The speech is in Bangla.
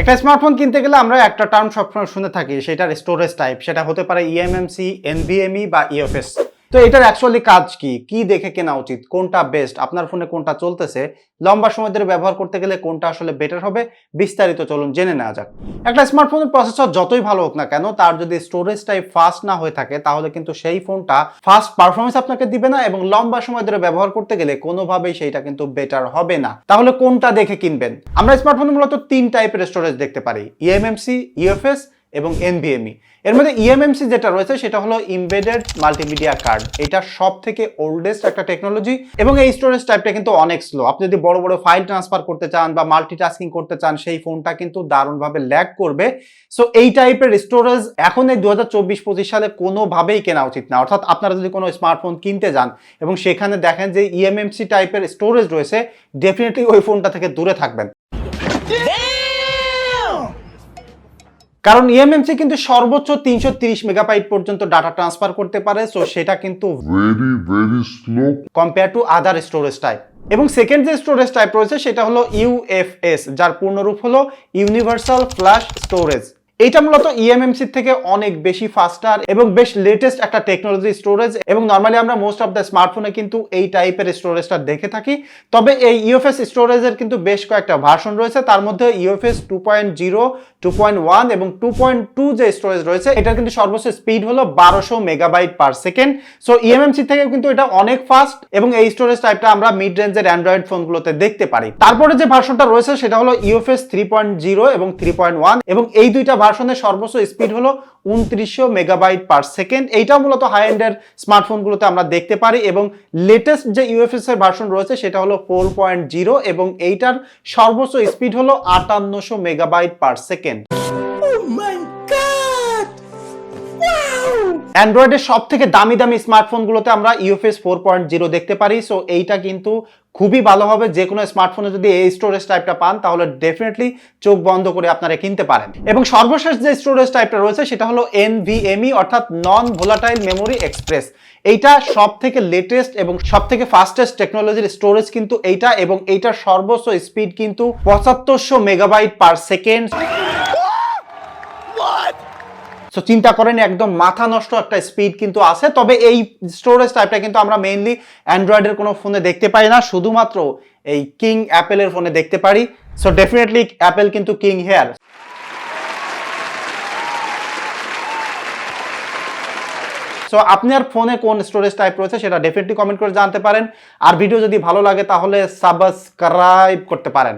একটা স্মার্টফোন কিনতে গেলে আমরা একটা টার্ম সবসময় শুনে থাকি, সেটার স্টোরেজ টাইপ সেটা হতে পারে E ইএমএমসি এনভিএমই বা ইএফএস তো এটার অ্যাকচুয়ালি কাজ কি? কি দেখে কেনা উচিত? কোনটা বেস্ট আপনার ফোনে কোনটা চলতেছে? লম্বা সময় ধরে ব্যবহার করতে গেলে কোনটা আসলে বেটার হবে? বিস্তারিত চলুন জেনে নেওয়া যাক। একটা স্মার্টফোনের প্রসেসর যতই ভালো হোক না কেন, তার যদি স্টোরেজ টাইপ ফাস্ট না হয়ে থাকে, তাহলে কিন্তু সেই ফোনটা ফাস্ট পারফরমেন্স আপনাকে দিবে না এবং লম্বা সময় ধরে ব্যবহার করতে গেলে কোনোভাবেই সেইটা কিন্তু বেটার হবে না। তাহলে কোনটা দেখে কিনবেন? আমরা স্মার্টফোনে মূলত তিন টাইপের স্টোরেজ দেখতে পারি। E ইএমএমসি ইউএফএস এবং এনভিএমই এর মধ্যে E ইএমএমসি যেটা রয়েছে, সেটা হলো ইমবেডেড মাল্টিমিডিয়া কার্ড এটা সব থেকে ওল্ডেস্ট একটা টেকনোলজি এবং এই স্টোরেজ টাইপটা কিন্তু অনেক স্লো আপনি যদি বড় বড় ফাইল ট্রান্সফার করতে চান বা মাল্টিটাস্কিং করতে চান, সেই ফোনটা কিন্তু দারুণভাবে ল্যাগ করবে। সো এই টাইপের স্টোরেজ এখন এই দু হাজার চব্বিশ পঁচিশ সালে কোনোভাবেই কেনা উচিত না। অর্থাৎ আপনারা যদি কোনো স্মার্টফোন কিনতে যান এবং সেখানে দেখেন যে E ইএমএমসি টাইপের স্টোরেজ রয়েছে ডেফিনেটলি ওই ফোনটা থেকে দূরে থাকবেন। কারণ E ইএমএমসি কিন্তু সর্বোচ্চ তিনশো তিরিশ মেগাবাইট পর্যন্ত ডাটা ট্রান্সফার করতে পারে সো সেটা কিন্তু very very slow compare to other storage type এবং সেকেন্ড যে স্টোরেজ টাইপ রয়েছে সেটা হলো ইউএফএস যার পূর্ণরূপ হলো ইউনিভার্সাল ফ্ল্যাশ স্টোরেজ এটা মূলত E ইএমএমসি থেকে অনেক বেশি ফাস্টার এবং বেশ লেটেস্ট একটা টেকনোলজি স্টোরেজ এবং নর্মালি আমরা মোস্ট অফ দ্য স্মার্টফোনে কিন্তু এই টাইপের স্টোরেজটা দেখে থাকি। তবে এই ইউএফএস স্টোরেজের কিন্তু বেশ কয়েকটা ভার্সন রয়েছে। তার মধ্যে UFS two point zero two point one এবং টু পয়েন্ট টু যে স্টোরেজ রয়েছে, এটার কিন্তু সর্বোচ্চ স্পিড হলো বারোশো megabyte per second so eMMC থেকে কিন্তু এটা অনেক ফাস্ট এবং এই স্টোরেজ টাইপটা আমরা মিড রেঞ্জের অ্যান্ড্রয়েড ফোনগুলোতে দেখতে পারি। তারপরে যে ভার্সনটা রয়েছে, সেটা হলো ইউএফএস থ্রি পয়েন্ট জিরো এবং থ্রি পয়েন্ট ওয়ান এবং এই দুইটা ভার্সনের সর্বোচ্চ স্পিড হলো উনত্রিশশো মেগাবাইট পার সেকেন্ড। এইটা মূলত হাই এন্ডের স্মার্টফোনগুলোতে আমরা দেখতে পারি এবং লেটেস্ট যে ইউএফএস এর ভার্সন রয়েছে সেটা হলো ফোর পয়েন্ট জিরো এবং এইটার সর্বোচ্চ স্পিড হলো আটান্নশো মেগাবাইট পার সেকেন্ড। অ্যান্ড্রয়েডের সব থেকে দামি দামি স্মার্টফোনগুলোতে আমরা ইউএফএস ফোর পয়েন্ট জিরো দেখতে পারি। সো এইটা কিন্তু খুবই ভালো হবে। যে কোনো স্মার্টফোনে যদি এই স্টোরেজ টাইপটা পান তাহলে ডেফিনেটলি চোখ বন্ধ করে আপনারা কিনতে পারেন। এবং সর্বশেষ যে স্টোরেজ টাইপটা রয়েছে সেটা হলো এনভিএমই E, অর্থাৎ নন ভোলাটাইল মেমোরি এক্সপ্রেস এইটা সব থেকে লেটেস্ট এবং সব থেকে ফাস্টেস্ট টেকনোলজির স্টোরেজ কিন্তু এইটা এবং এইটার সর্বোচ্চ স্পিড কিন্তু পঁচাত্তরশো মেগাবাইট পার সেকেন্ড সো চিন্তা করেন, একদম মাথা নষ্ট একটা স্পিড কিন্তু আছে। তবে এই স্টোরেজ টাইপটা কিন্তু আমরা মেইনলি অ্যান্ড্রয়েডের কোনো ফোনে দেখতে পাই না। শুধুমাত্র এই কিং অ্যাপেলের ফোনে দেখতে পারি। সো ডেফিনেটলি অ্যাপেল কিন্তু কিং হেয়ার সো আপনার ফোনে কোন স্টোরেজ টাইপ রয়েছে সেটা ডেফিনেটলি কমেন্ট করে জানতে পারেন। আর ভিডিও যদি ভালো লাগে তাহলে সাবস্ক্রাইব করতে পারেন।